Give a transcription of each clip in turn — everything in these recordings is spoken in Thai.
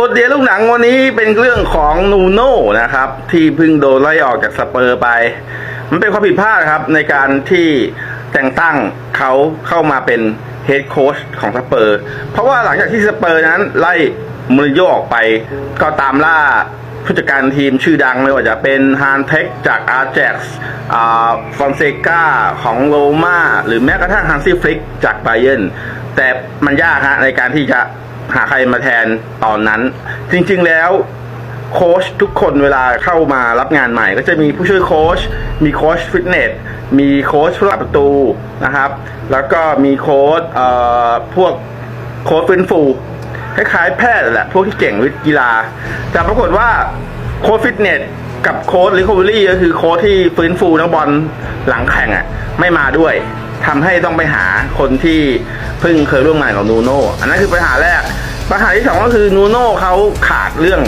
บทเรียนลูกหนังวันนี้เป็นเรื่องของนูโน่นะครับ ที่เพิ่งโดนไล่ออกจากสเปอร์ไป มันเป็นความผิดพลาดครับในการที่แต่งตั้งเขาเข้ามาเป็นเฮดโค้ชของสเปอร์ เพราะว่าหลังจากที่สเปอร์นั้นไล่มูรินโญ่ออกไป ก็ตามล่าผู้จัดการทีมชื่อดังไม่ว่าจะเป็นฮานเทคจากอาร์แจ็กส์ฟอนเซกาของโรมาหรือแม้กระทั่งฮันซี่ฟลิกจากไบเยนแต่มันยากฮะในการที่จะ หาใครมาแทนตอนนั้น จริงๆแล้วโค้ชทุกคนเวลาเข้ามารับงานใหม่ ก็จะมีผู้ช่วยโค้ชมีโค้ชฟิตเนสมีโค้ชผู้รักประตูนะครับ แล้วก็มีโค้ชเอ่อพวกโค้ชฟื้นฟูคล้ายๆแพทย์แหละพวกที่เก่งวิทย์กีฬา แต่ปรากฏว่าโค้ชฟิตเนสกับโค้ชรีคอเวอรี่ก็คือโค้ชที่ฟื้นฟูนักบอลหลังแข่งอะไม่มาด้วยทำให้ต้องไปหาคนที่เพิ่งเคยร่วมงานกับนูโน่อันนั้นคือปัญหาแรก ปัญหาที่สองก็คือนูโน่เขาขาดเรื่อง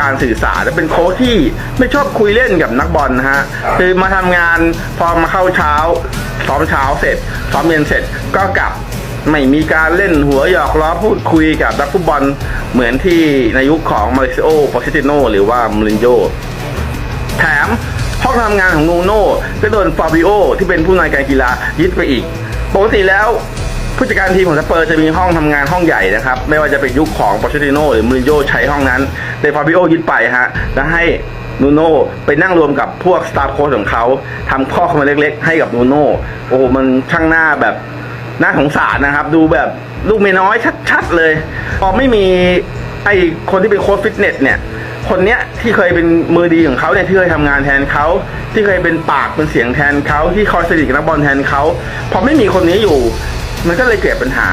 การสื่อสารและเป็นโค้ชที่ไม่ชอบคุยเล่นกับนักบอลนะฮะคือมาทำงานพอมาเข้าเช้าซ้อมเช้าเสร็จซ้อมเย็นเสร็จก็กลับไม่มีการเล่นหัวหยอกล้อพูดคุยกับนักฟุตบอลเหมือนที่ในยุคของมาริซิโอโปเชติโนหรือว่ามูรินโญ่แถมห้องทำงานของนูโน่ก็โดนฟาบิโอที่เป็นผู้นำการกีฬายึดไปอีก ปกติแล้ว ผู้จัดการทีมของสเปอร์จะมีห้องทำงานห้องใหญ่นะครับ ไม่ว่าจะเป็นยุคของปอเชติโนหรือมูรินโญ่ใช้ห้องนั้นแต่ฟาบิโอยึดไปฮะแล้วให้นูโน่ไปนั่งรวมกับพวกสตาฟโค้ชของเขาทำข้อคำเล็กๆ ให้กับนูโน่โอ้โหมันช่างหน้าแบบหน่าสงสารนะครับ ดูแบบลูกเมียน้อยชัดๆเลย พอไม่มีไอคนที่เป็นโค้ชฟิตเนสเนี่ยคนเนี้ยที่เคยเป็นมือดีของเขาเนี่ยที่เคยทำงานแทนเขาที่เคยเป็นปากเป็นเสียงแทนเขาที่คอยสนิทกับนักบอลแทนเขาพอไม่มีคนนี้อยู่ มันก็เลยเกิดปัญหา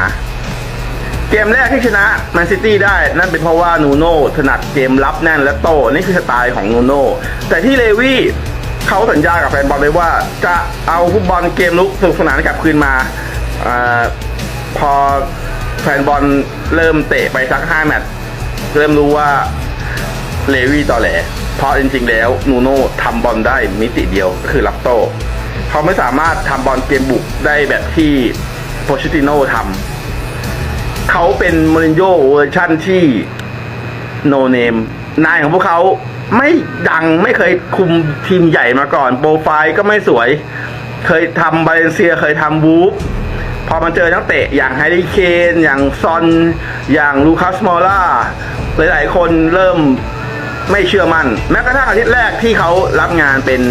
เกมแรกที่ชนะแมนซิตี้ได้นั่นเป็นเพราะว่านูโน่ถนัดเกมรับแน่นและโต นี่คือสไตล์ของนูโน่แต่ที่เลวี่เขาสัญญากับแฟนบอลไว้ว่า จะเอาฟุตบอลเกมลุกสนุกสนานกลับคืนมาอพอแฟนบอลเริ่มเตะไปสักห้าแมตช์เริ่มรู้ว่าเลวี่ต่อแหล เพราะจริงๆแล้วนูโน่ทำบอลได้มิติเดียวคือรับโต้เขาไม่สามารถทำบอลเกมบุกได้แบบที่ โปชิติโน่ทำเขาเป็นม o รินโญ่เวอร์ชั่นที่โนเนมนายของพวกเขาไม่ดังไม่เคยคุมทีมใหญ่มาก่อน โปรไฟล์ก็ไม่สวย เคยทำบาเลนเซียเคยทำวูฟพอมาเจอนักเตะอย่างไฮริเคนอย่างซอน อย่างลูคัสมอล่าหลายๆ คนเริ่มไม่เชื่อมัน่นแม้กระทั่งอาทิตย์แรกที่เขารับงานเป็น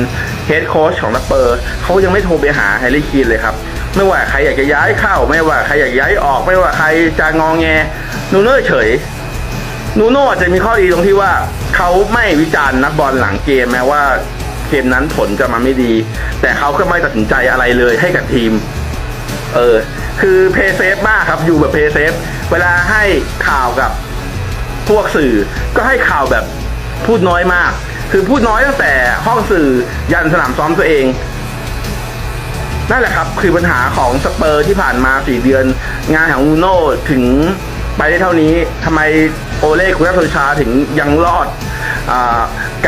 เฮดโค้ชของสเปอร์เขายังไม่โทรไปหาไฮริเคนเลยครับ ไม่ว่าใครอยากจะย้ายเข้า ไม่ว่าใครอยากย้ายออก ไม่ว่าใครจะงองแงนูโน่เฉยนูโน่อาจจะมีข้อดีตรงที่ว่าเขาไม่วิจารณ์นักบอลหลังเกมแม้ว่าเกมนั้นผลจะมาไม่ดี แต่เขาก็ไม่ตัดสินใจอะไรเลยให้กับทีม เออ คือเพย์เซฟมากครับอยู่แบบเพย์เซฟเวลาให้ข่าวกับพวกสื่อก็ให้ข่าวแบบพูดน้อยมาก คือพูดน้อยตั้งแต่ห้องสื่อยันสนามซ้อมตัวเอง นั่นแหละครับคือปัญหาของสเปอร์ที่ผ่านมาสี่เดือน งานของอูโน่ถึงไปได้เท่านี้ทำไมโอเล่คุยกับโซชาถึงยังรอดอ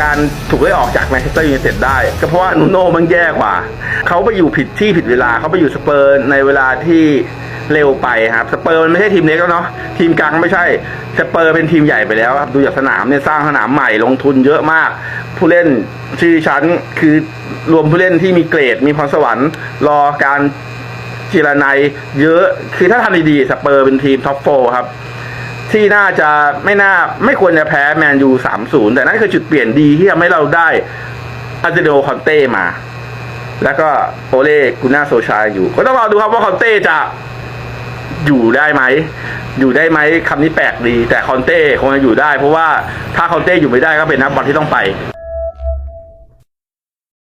การถูกไล่ออกจากแมนเชสเตอร์ยูไนเต็ดได้ ก็เพราะว่านูโน่มันแย่กว่า เขาไปอยู่ผิดที่ผิดเวลาเขาไปอยู่สเปอร์ในเวลาที่ เร็วไปครับสเปอร์มันไม่ใช่ทีมเล็กแล้วเนาะทีมกลางไม่ใช่สเปอร์เป็นทีมใหญ่ไปแล้วครับดูจากสนามเนี่ยสร้างสนามใหม่ลงทุนเยอะมาก ผู้เล่นชื่อชั้นคือรวมผู้เล่นที่มีเกรด มีพรสวรรค์รอการจีรนัยเยอะคือถ้าทำดีๆสเปอร์เป็นทีมท็อปโฟครับที่น่าจะไม่น่าไม่ควรจะแพ้แมนยูสามศูนย์แต่นั่นคือจุดเปลี่ยนดีที่ทำให้เราได้อาเจโดคอนเต้มา แล้วก็โอเล่กุน่าโซชาอยู่ ก็ต้องรอดูครับว่าคอนเต้จะ อยู่ได้ไหม อยู่ได้ไหมคำนี้แปลกดี แต่คอนเต้คงจะอยู่ได้ เพราะว่าถ้าคอนเต้อยู่ไม่ได้ก็เป็นนักบอลที่ต้องไป